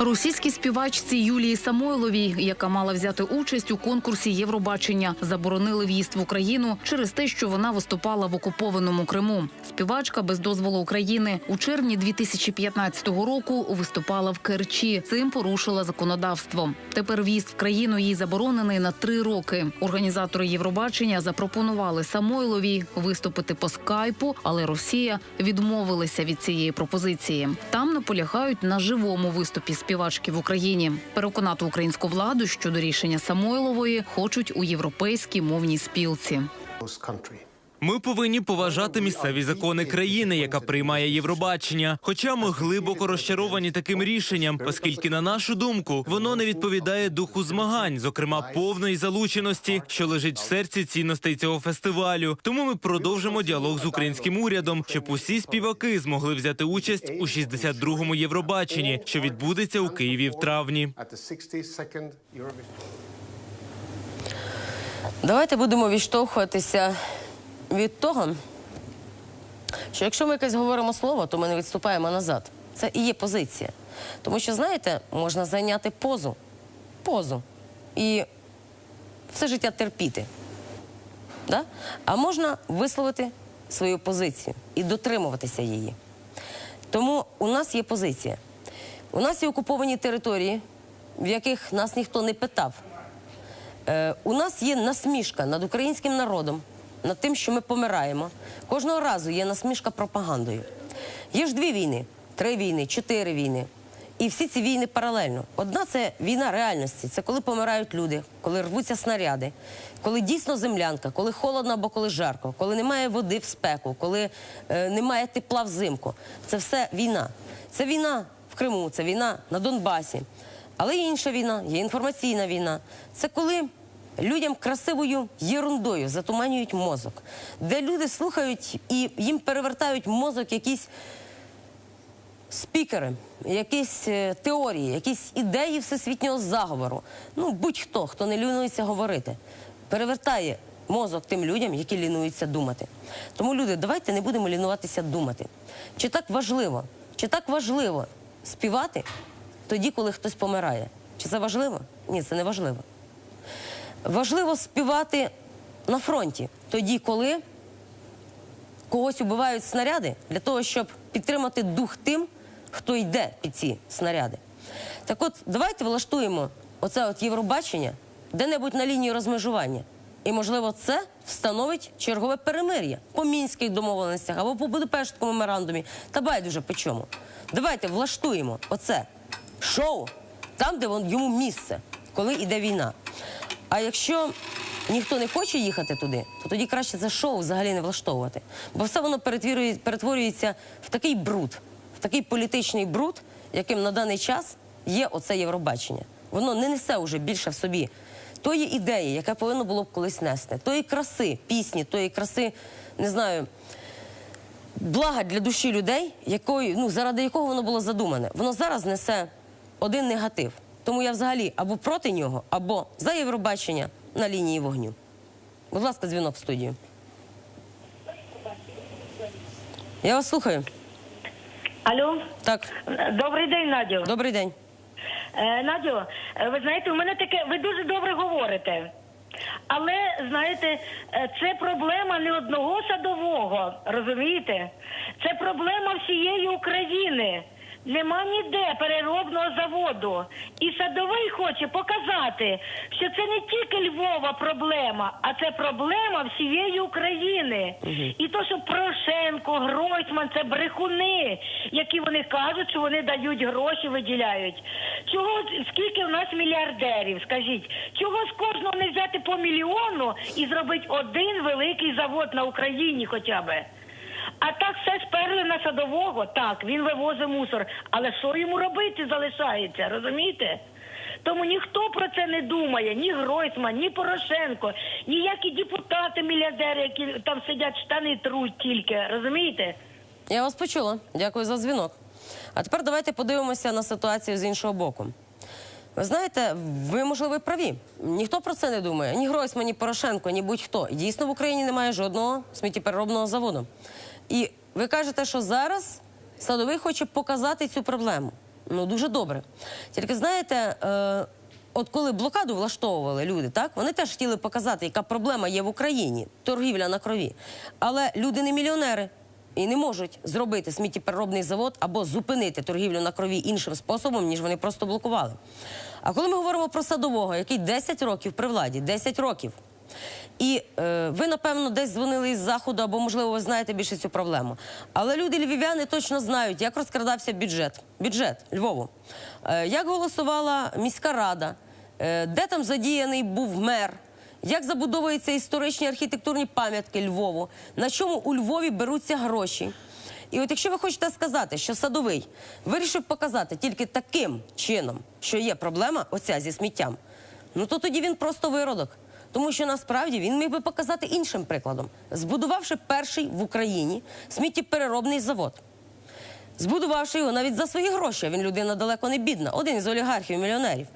Російській співачці Юлії Самойловій, яка мала взяти участь у конкурсі Євробачення, заборонили в'їзд в Україну через те, що вона виступала в окупованому Криму. Співачка без дозволу України у червні 2015 року виступала в Керчі. Цим порушила законодавство. Тепер в'їзд в країну їй заборонений на три роки. Організатори Євробачення запропонували Самойловій виступити по скайпу, але Росія відмовилася від цієї пропозиції. Там наполягають на живому виступі співачки в Україні. Переконати українську владу щодо рішення Самойлової хочуть у європейській мовній спілці. Ми повинні поважати місцеві закони країни, яка приймає Євробачення. Хоча ми глибоко розчаровані таким рішенням, оскільки, на нашу думку, воно не відповідає духу змагань, зокрема повної залученості, що лежить в серці цінностей цього фестивалю. Тому ми продовжимо діалог з українським урядом, щоб усі співаки змогли взяти участь у 62-му Євробаченні, що відбудеться у Києві в травні. At the 62nd Давайте будемо відштовхуватися від того, що якщо ми якесь говоримо слово, то ми не відступаємо назад. Це і є позиція. Тому що, знаєте, можна зайняти позу, позу і все життя терпіти. Да? А можна висловити свою позицію і дотримуватися її. Тому у нас є позиція. У нас є окуповані території, в яких нас ніхто не питав. Е, у нас є насмішка над українським народом, над тим, що ми помираємо. Кожного разу є насмішка пропагандою. Є ж дві війни, три війни, чотири війни. І всі ці війни паралельно. Одна це війна реальності, це коли помирають люди, коли рвуться снаряди, коли дійсно землянка, коли холодно або коли жарко, коли немає води в спеку, коли е, немає тепла взимку. Це все війна. Це війна в Криму, це війна на Донбасі. Але є інша війна, є інформаційна війна. Це коли людям красивою єрундою затуманюють мозок, де люди слухають і їм перевертають мозок якісь спікери, якісь е, теорії, якісь ідеї всесвітнього заговору. Ну, будь-хто, хто не лінується говорити, перевертає мозок тим людям, які лінуються думати. Тому, люди, давайте не будемо лінуватися думати. Чи так важливо? Чи так важливо співати тоді, коли хтось помирає? Чи це важливо? Ні, це не важливо. Важливо співати на фронті тоді, коли когось убивають снаряди для того, щоб підтримати дух тим, хто йде під ці снаряди. Так от, давайте влаштуємо оце от Євробачення де-небудь на лінії розмежування. І, можливо, це встановить чергове перемир'я по мінських домовленостях або по Будапештському меморандумі. Та байдуже по чому. Давайте влаштуємо оце шоу там, де вон йому місце, коли йде війна. А якщо ніхто не хоче їхати туди, то тоді краще це шоу взагалі не влаштовувати. Бо все воно перетворює- перетворюється в такий бруд, в такий політичний бруд, яким на даний час є оце Євробачення. Воно не несе вже більше в собі тої ідеї, яка повинно було б колись нести, тої краси, пісні, тої краси, не знаю, блага для душі людей, якої, ну, заради якого воно було задумане. Воно зараз несе один негатив. Тому я взагалі або проти нього, або за Євробачення на лінії вогню. Будь ласка, дзвінок в студію. Я вас слухаю. Алло, Так, добрий день, Надю. добрий день. Е, Надю, ви знаєте, у мене таке, ви дуже добре говорите. Але знаєте, е, це проблема не одного садового, розумієте? Це проблема всієї України. Нема ніде переробного заводу. І садовий хоче показати, що це не тільки Львова проблема, а це проблема всієї України. І то, що Порошенко, Гройсман це брехуни, які вони кажуть, що вони дають гроші, виділяють. Чого скільки в нас мільярдерів? Скажіть, чого з кожного не взяти по мільйону і зробити один великий завод на Україні, хоча би? А так все сперли на садового. Так, він вивозить мусор. Але що йому робити залишається, розумієте? Тому ніхто про це не думає, ні Гройсман, ні Порошенко, ніякі депутати, мільярдери, які там сидять, штани труть тільки, розумієте? Я вас почула. Дякую за дзвінок. А тепер давайте подивимося на ситуацію з іншого боку. Ви знаєте, ви, можливо, праві. Ніхто про це не думає. Ні Гройсман, ні Порошенко, ні будь-хто. Дійсно в Україні немає жодного сміттєпереробного заводу. І ви кажете, що зараз садовий хоче показати цю проблему. Ну дуже добре. Тільки знаєте, е, от коли блокаду влаштовували люди, так вони теж хотіли показати, яка проблема є в Україні торгівля на крові. Але люди не мільйонери. І не можуть зробити сміттєпереробний завод або зупинити торгівлю на крові іншим способом, ніж вони просто блокували. А коли ми говоримо про садового, який 10 років при владі, 10 років, і е, ви, напевно, десь дзвонили із заходу, або, можливо, ви знаєте більше цю проблему. Але люди львів'яни точно знають, як розкрадався бюджет. Бюджет Львову. Е, як голосувала міська рада, е, де там задіяний був мер. Як забудовуються історичні архітектурні пам'ятки Львову, на чому у Львові беруться гроші? І от якщо ви хочете сказати, що садовий вирішив показати тільки таким чином, що є проблема оця зі сміттям, ну то тоді він просто виродок. Тому що насправді він міг би показати іншим прикладом, збудувавши перший в Україні сміттєпереробний завод. Збудувавши його навіть за свої гроші, він людина далеко не бідна, один із олігархів мільйонерів,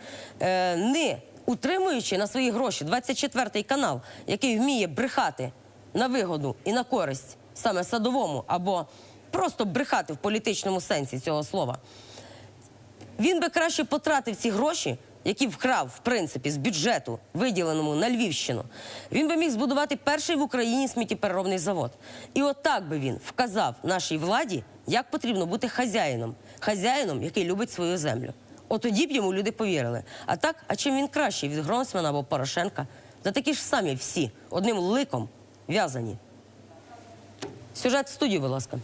е, не утримуючи на свої гроші 24-й канал, який вміє брехати на вигоду і на користь саме садовому, або просто брехати в політичному сенсі цього слова. Він би краще потратив ці гроші, які вкрав, в принципі, з бюджету, виділеному на Львівщину. Він би міг збудувати перший в Україні сміттєпереробний завод. І отак би він вказав нашій владі, як потрібно бути хазяїном. Хазяїном, який любить свою землю. От тоді б йому люди повірили. А так, а чим він кращий від Гронсмана або Порошенка? Та такі ж самі всі, одним ликом в'язані. Сюжет в студію, будь ласка.